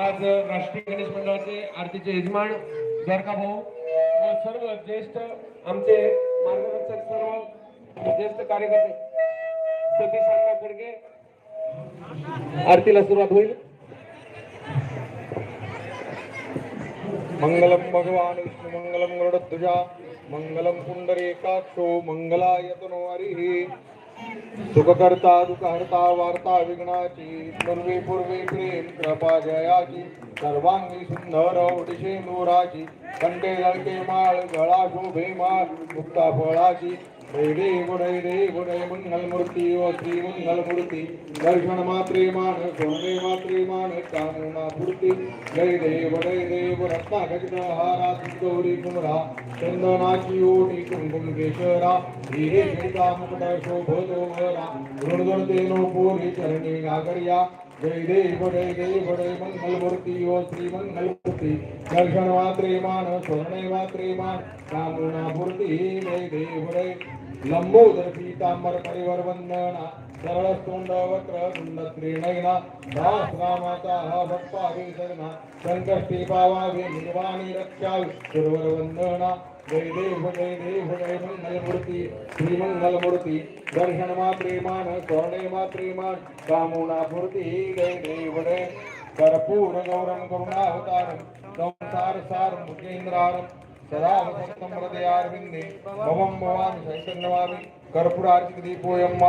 आज राष्ट्रीय गणेश मंडळाचे आरतीचे यजमान द्वारका भाऊ सर्व ज्येष्ठ आमचे मार्गदर्शक सर्व ज्येष्ठ कार्यकर्ते सतीश अण्णा खडगे. आरतीला सुरुवात होईल. मंगलम भगवान विष्णु मंगलम गरुडध्वजा मंगलम पुंडरीकाक्षो मंगलायतनो हरिः सुखकर्ता दुःखहर्ता वार्ता विघ्नाची पूर्वे पूर्वे प्रेम कृपा जयाची सर्वांगी सुंदर ओडिशे नूराची कंटे लडके माळ गळा शोभे माळ मुक्ता फळाची जय देव जय देव जय मंगल मूर्ती ओ श्री मंगल मूर्ती दर्शन मात्रे मान सोने मात्रे मान कामना पूर्ती जय देव जय देव रत्ना खचित हारा गौरी कुमरा चंदनाची ओटी कुंकुम केशरा हिरे जय देव जय देव जय मंगल ओ श्री मंगल मूर्ती दर्शन मात्रे मान स्वर्णे मात्रे मान कामना मूर्ति जय देव जय लंबोदर पीतांबर परिवर वंदना सरळ तोंड वक्र कुंड त्रिनयना दास रामाचा हा भक्ता विसरणा संकष्टी पावावे निर्वाणी रक्षावी सुरवर वंदना। जय देव जय देव दर्शन मा प्रेमान स्वर्णे मा प्रेमान कामुना पूर्ती जय देव जय कर्पूर गौरम करुणावतार संसार सार मुकेंद्रारम सदा वसंतं हृदयारविन्दे भवं भवामि शैतन्यवामि कर्पूरार्चितदीपोऽयं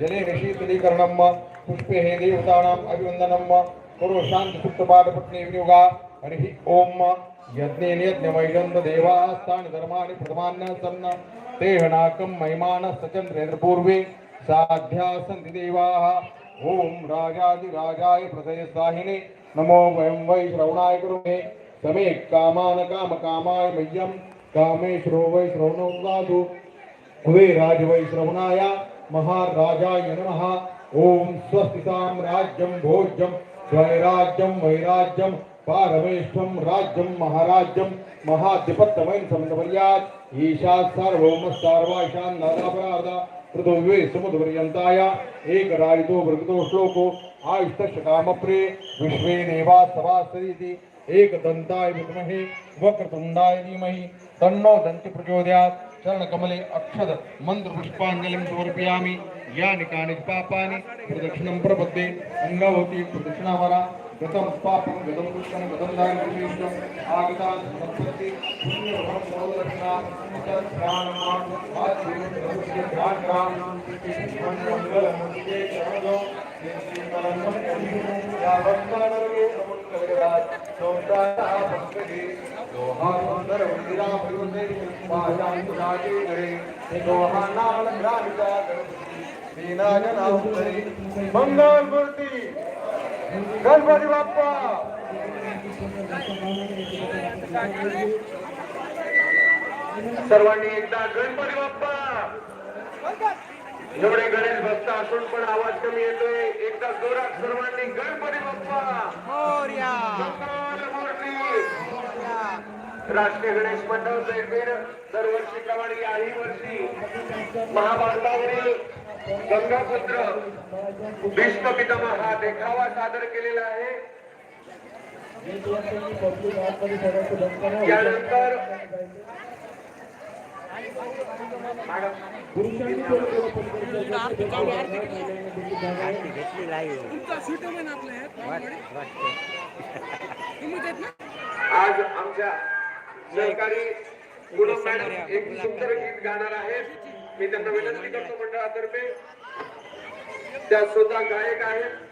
जले निशीतलीकरणं पुष्पे हे देवतानाम् अभिवन्दनं कुरु शान्तिसुप्तपादपत्नी विनियोगा हरिः ॐ यज्ञेन यज्ञमैजन्त देवास्तानि धर्माणि प्रथमान्य सन्न ते हनाकं महिमान सचन्द्रेन्द्रपूर्वे साध्या सन्ति देवाः। ॐ राजाधिराजाय प्रदयसाहिने नमो वयं वै श्रवणाय कुरुमे समे कामान काम कामाय मह्यम कामेश्वरो वै श्रवणो दातु। उवे राज वै श्रवणाय महाराजाय नमः। ॐ स्वस्ति साम्राज्यं भोज्यं स्वैराज्यं वैराज्यं पारमेश्वं राज्यं महाराज्यं महाधिपत्यमयं समन्वयात्। ईशात् सार्वभौम सार्वाशान् नादापराध पृथिवे एक रायतो भृगतो श्लोको आयुष्टस्य कामप्रे विश्वे नेवा सभासदिति एकदन्ताय विद्महे वक्रतुण्डाय धीमहि तन्नो दन्ति प्रचोदयात् चरणकमले अक्षत मन्त्रपुष्पाञ्जलिं समर्पयामि। यानि कानि पापानि। प्रदक्षिणं प्रपद्ये। अङ्गवती प्रदक्षिणावरा। गतं पापं गतं पुष्पं गतं दारिद्र्यं आगता सम्पत्ति पुण्यफलं सर्वदक्षिणा। तत्प्राणमान् मंगल मूर्ती गणपती बाप्पा सर्वांनी एकदा गणपती बाप्पा. जेवढे गणेश भक्त असून पण आवाज कमी येतोय. एकदा जोरात सर्वांनी गणपती बाप्पा मंगल मूर्ती राष्ट्रीय गणेश मंडळ दरवर्षी प्रमाणे याही वर्षी महाभारतावरील गंगापुत्र भीष्म पितामह हा देखावा सादर केलेला आहे. यानंतर आज आमच्या सहकारी पूनम मॅडम एक सुंदर गीत गाणार आहेत. मी त्यांना विनंती करतो मंडळातर्फे. त्या स्वतः गायक आहेत.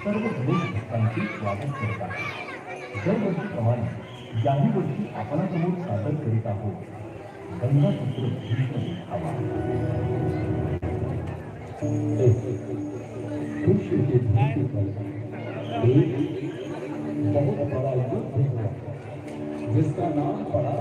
सर्व गणेश भक्तांचे स्वागत करत आहे दरवर्षीप्रमाणे याही वर्षी आपणासमोर सादर करीत आहोत भीष्म देखावा खुश के बहुत बड़ा युद्ध हुआ। जिसका नाम पड़ा